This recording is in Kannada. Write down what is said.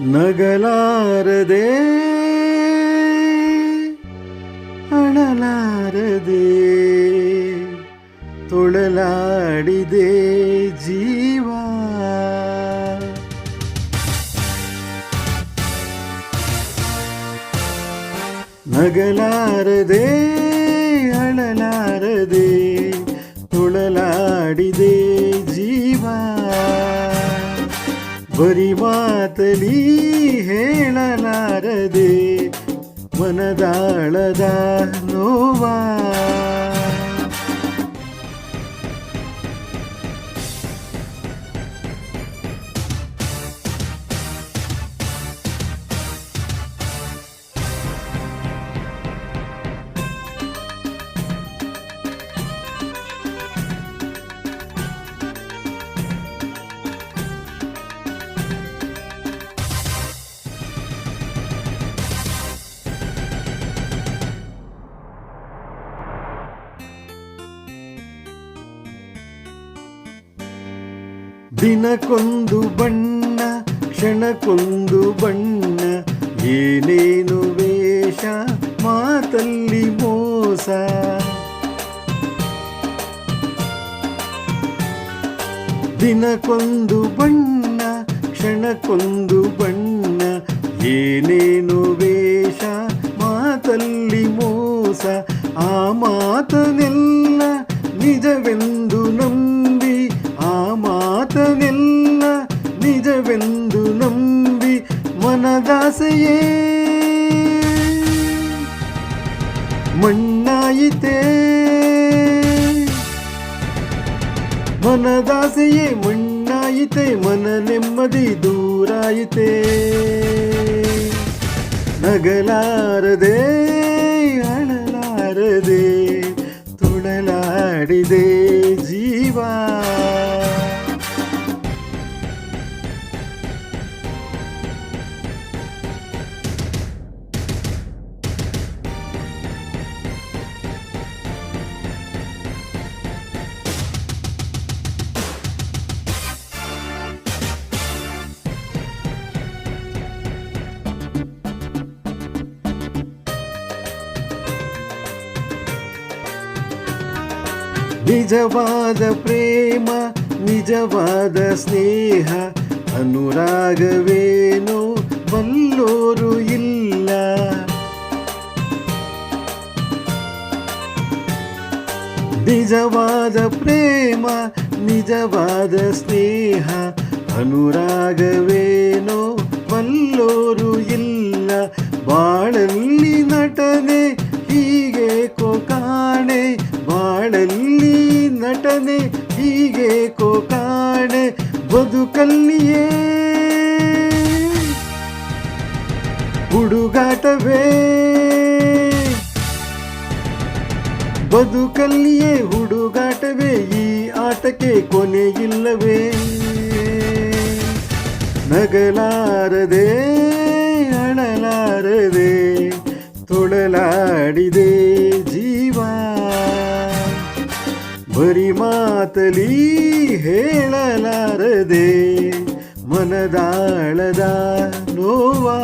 ನಗಲಾರದೆ ಅಳಲಾರದೆ ತೊಳಲಾಡಿದೆ ಜೀವ ನಗಲಾರದೆ ಮಾತಲಿ ಹೇಳಲಾರದೆ ಮನದಾಳದ ನೋವಾ. ದಿನಕ್ಕೊಂದು ಬಣ್ಣ, ಕ್ಷಣಕ್ಕೊಂದು ಬಣ್ಣ, ಏನೇನು ವೇಷ, ಮಾತಲ್ಲಿ ಮೋಸ. ದಿನಕ್ಕೊಂದು ಬಣ್ಣ, ಕ್ಷಣಕ್ಕೊಂದು ಬಣ್ಣ, ಏನೇನು ವೇಷ, ಮಾತಲ್ಲಿ ಮೋಸ. ಆ ಮಾತನೆಲ್ಲ ನಿಜವೆಂದು ನಂಬಿ ನಿಜವೆಂದು ನಂಬಿ ಮನದಾಸೆಯೇ. ಮಣ್ಣಾಯಿತೇ. ಮನದಾಸೆಯೇ ಮಣ್ಣಾಯಿತೆ ಮನ ನೆಮ್ಮದಿ ದೂರಾಯಿತೆ. ನಗಲಾರದೆ ಅಳಲಾರದೆ ತುಳಲಾಡಿದೆ ಜೀವ. ನಿಜವಾದ ಪ್ರೇಮ, ನಿಜವಾದ ಸ್ನೇಹ, ಅನುರಾಗವೇನೋ ಬಲ್ಲೋರು ಇಲ್ಲ. ನಿಜವಾದ ಪ್ರೇಮ, ನಿಜವಾದ ಸ್ನೇಹ, ಅನುರಾಗವೇನೋ ಬಲ್ಲೋರು ಇಲ್ಲ. ಬಾಳಲ್ಲಿ ಹೀಗೆ ಕಾಣೆ ಬದುಕಲ್ಲಿಯೇ? ಹುಡುಗಾಟವೇ? ಬದುಕಲ್ಲಿಯೇ ಹುಡುಗಾಟವೇ ಈ ಆಟಕ್ಕೆ ಕೊನೆಯಿಲ್ಲವೇ ನಗಲಾರದೆ ಅಣಲಾರದೆ ತೊಳಲಾಡಿದೆ ಮಾತಲಿ ಹೇಳಲಾರದೆ ಮನದಾಳದ ನೋವಾ